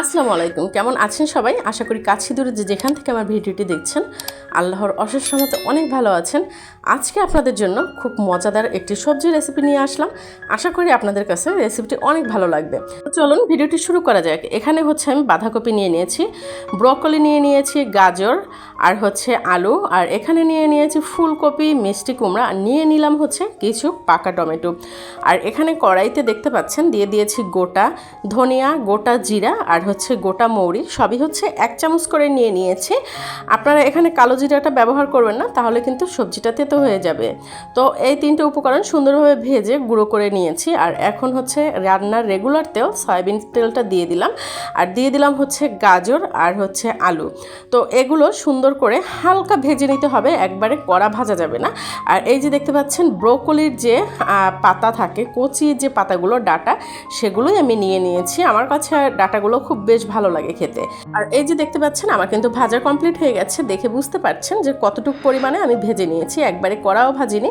আসসালামু আলাইকুম। কেমন আছেন সবাই? আশা করি কাছে দূরে যে যেখান থেকে আমার ভিডিওটি দেখছেন, আল্লাহর অশেষ রহমতে অনেক ভালো আছেন। আজকে আপনাদের জন্য খুব মজাদার একটি সবজি রেসিপি নিয়ে আসলাম। আশা করি আপনাদের কাছে রেসিপিটি অনেক ভালো লাগবে। চলুন ভিডিওটি শুরু করা যাক। এখানে হচ্ছে আমি বাঁধাকপি নিয়ে নিয়েছি, ব্রকলি নিয়ে নিয়েছি, গাজর আর হচ্ছে আলু, আর এখানে নিয়ে নিয়েছি ফুলকপি, মিষ্টি কুমড়া, আর নিয়ে নিলাম হচ্ছে কিছু পাকা টমেটো। আর এখানে কড়াইতে দেখতে পাচ্ছেন, দিয়ে দিয়েছি গোটা ধনিয়া, গোটা জিরা, আর হচ্ছে গোটা মৌরি, সবই হচ্ছে এক চামচ করে নিয়ে নিয়েছি। আপনারা এখানে কালো জিরাটা ব্যবহার করবেন না, তাহলে কিন্তু সবজিটাতে তো হয়ে যাবে। তো এই তিনটে উপকরণ সুন্দরভাবে ভেজে গুঁড়ো করে নিয়েছি, আর এখন হচ্ছে রান্নার রেগুলার তেল, সয়াবিন তেলটা দিয়ে দিলাম। আর দিয়ে দিলাম হচ্ছে গাজর আর হচ্ছে আলু। তো এগুলো সুন্দর করে হালকা ভেজে নিতে হবে, একবারে কড়া ভাজা যাবে না। আর এই যে দেখতে পাচ্ছেন, ব্রোকলির যে পাতা থাকে কচি যে পাতাগুলো, ডাটা, সেগুলোই আমি নিয়ে নিয়েছি। আমার কাছে ডাটাগুলো খুব বেশ ভালো লাগে খেতে। আর এই যে দেখতে পাচ্ছেন, আমার কিন্তু ভাজা কমপ্লিট হয়ে গেছে। দেখে বুঝতে পারছেন যে কতটুকু পরিমাণে আমি ভেজে নিয়েছি। একবারে কড়াও ভাজিনি,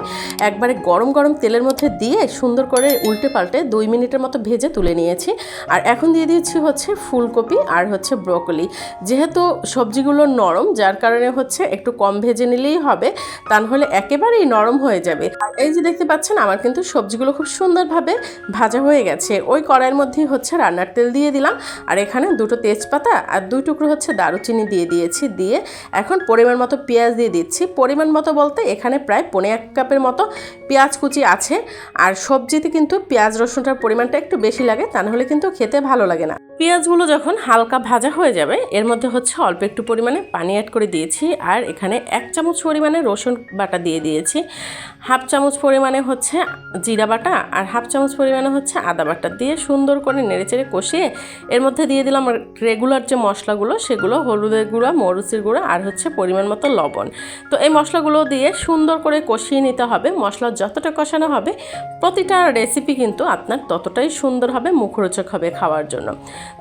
একবারে গরম গরম তেলের মধ্যে দিয়ে সুন্দর করে উল্টে পাল্টে দুই মিনিটের মতো ভেজে তুলে নিয়েছি। আর এখন দিয়ে দিয়েছি হচ্ছে ফুলকপি আর হচ্ছে ব্রকলি। যেহেতু সবজিগুলো নরম, যার কারণে হচ্ছে একটু কম ভেজে নিলেই হবে, তা নাহলে একেবারেই নরম হয়ে যাবে। আর এই যে দেখতে পাচ্ছেন, আমার কিন্তু সবজিগুলো খুব সুন্দরভাবে ভাজা হয়ে গেছে। ওই কড়াইয়ের মধ্যেই হচ্ছে রান্নার তেল দিয়ে দিলাম। আর এখানে দুটো তেজপাতা আর দুই টুকরো হচ্ছে দারুচিনি দিয়ে দিয়েছি। দিয়ে এখন পরিমাণ মতো পেঁয়াজ দিয়ে দিচ্ছি। পরিমাণ মতো বলতে এখানে প্রায় পনে এক কাপের মতো পেঁয়াজ কুচি আছে। আর সবজিতে কিন্তু পেঁয়াজ রসুনটার পরিমাণটা একটু বেশি লাগে, তা নাহলে কিন্তু খেতে ভালো লাগে না। পেঁয়াজগুলো যখন হালকা ভাজা হয়ে যাবে, এর মধ্যে হচ্ছে অল্প একটু পরিমাণে পানি অ্যাড করে দিয়েছি আর এখানে এক চামচ পরিমাণে রসুন বাটা দিয়ে দিয়েছি। হাফ চামচ পরিমাণে হচ্ছে জিরা বাটা আর হাফ চামচ পরিমাণে হচ্ছে আদা বাটা দিয়ে সুন্দর করে নেড়েচেড়ে কষিয়ে এর মধ্যে দিয়ে দিলাম রেগুলার যে মশলাগুলো সেগুলো হলুদের গুঁড়া, মরুচির গুঁড়া আর হচ্ছে পরিমাণ মতো লবণ। তো এই মশলাগুলো দিয়ে সুন্দর করে কষিয়ে নিতে হবে। মশলা যতটা কষানো হবে প্রতিটা রেসিপি কিন্তু আপনার ততটাই সুন্দর হবে, মুখরোচক হবে খাওয়ার জন্য।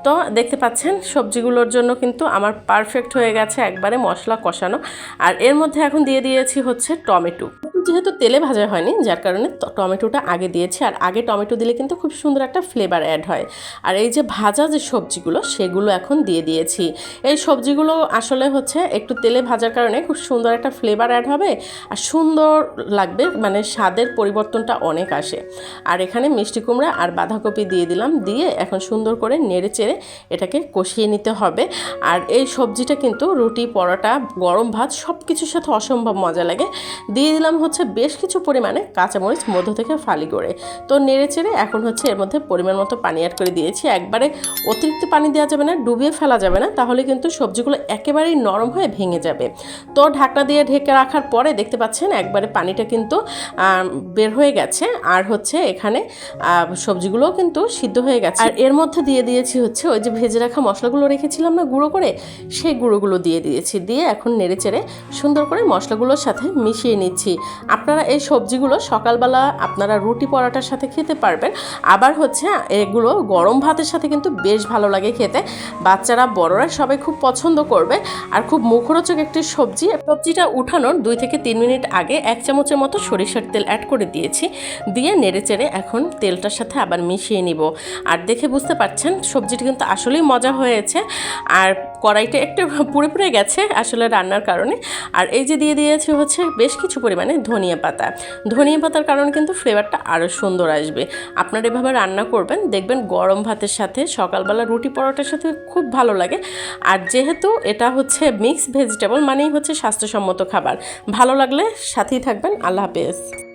তো দেখতে পাচ্ছেন সবজিগুলোর জন্য কিন্তু আমার পারফেক্ট হয়ে গেছে। একবারে মশলা কষানো। আর এর মধ্যে এখন দিয়ে দিয়েছি হচ্ছে টমেটো। যেহেতু তেলে ভাজা হয়নি, যার কারণে টমেটোটা আগে দিয়েছি। আর আগে টমেটো দিলে কিন্তু খুব সুন্দর একটা ফ্লেভার অ্যাড হয়। আর এই যে ভাজা যে সবজিগুলো, সেগুলো এখন দিয়ে দিয়েছি। এই সবজিগুলো আসলে হচ্ছে একটু তেলে ভাজার কারণে খুব সুন্দর একটা ফ্লেভার অ্যাড হবে আর সুন্দর লাগবে মানে স্বাদের পরিবর্তনটা অনেক আসে। আর এখানে মিষ্টি কুমড়া আর বাঁধাকপি দিয়ে দিলাম, দিয়ে এখন সুন্দর করে নেড়ে চেড়ে এটাকে কষিয়ে নিতে হবে। আর এই সবজিটা কিন্তু রুটি, পরোটা, গরম ভাত সব কিছুর সাথে অসম্ভব মজা লাগে। দিয়ে দিলাম হচ্ছে বেশ কিছু পরিমাণে কাঁচামরিচ মধ্য থেকে ফালি করে। তো নেড়ে চেড়ে এখন হচ্ছে এর মধ্যে পরিমাণ মতো পানি অ্যাড করে দিয়েছি। একবারে অতিরিক্ত পানি দেওয়া যাবে না, ডুবিয়ে ফেলা যাবে না, তাহলে কিন্তু সবজিগুলো একেবারেই নরম হয়ে ভেঙে যাবে। তো ঢাকনা দিয়ে ঢেকে রাখার পরে দেখতে পাচ্ছেন একবারে পানিটা কিন্তু বের হয়ে গেছে। আর হচ্ছে এখানে সবজিগুলোও কিন্তু সিদ্ধ হয়ে গেছে। আর এর মধ্যে দিয়ে দিয়েছি হচ্ছে ওই যে ভেজে রাখা মশলাগুলো রেখেছিলাম না, গুঁড়ো করে, সেই গুঁড়োগুলো দিয়ে দিয়েছি। দিয়ে এখন নেড়ে চেড়ে সুন্দর করে মশলাগুলোর সাথে মিশিয়ে নিচ্ছি। আপনারা এই সবজিগুলো সকালবেলা আপনারা রুটি পরাটার সাথে খেতে পারবেন। আবার হচ্ছে, এগুলো গরম ভাতের সাথে কিন্তু বেশ ভালো লাগে খেতে। বাচ্চারা, বড়রা সবাই খুব পছন্দ করবে। আর খুব মুখরোচক একটি সবজি, সবজিটা উঠানোর দুই থেকে তিন মিনিট আগে এক চামচের মতো সরিষার তেল অ্যাড করে দিয়েছি। দিয়ে নেড়ে চেড়ে এখন তেলটার সাথে আবার মিশিয়ে নিব। আর দেখে বুঝতে পারছেন, সবজিটা কিন্তু আসলেই মজা হয়েছে। আর কড়াইটা একটু পুড়ে পুড়ে গেছে আসলে রান্নার কারণে। আর এই যে দিয়ে দিয়েছি হচ্ছে বেশ কিছু পরিমাণে ধনিয়া পাতা। ধনিয়া পাতার কারণে কিন্তু ফ্লেভারটা আরও সুন্দর আসবে। আপনারা এভাবে রান্না করবেন, দেখবেন গরম ভাতের সাথে, সকালবেলা রুটি পরোটার সাথে খুব ভালো লাগে। আর যেহেতু এটা হচ্ছে মিক্স ভেজিটেবল মানেই হচ্ছে স্বাস্থ্যসম্মত খাবার। ভালো লাগলে সাথেই থাকবেন। আল্লাহ হাফেজ।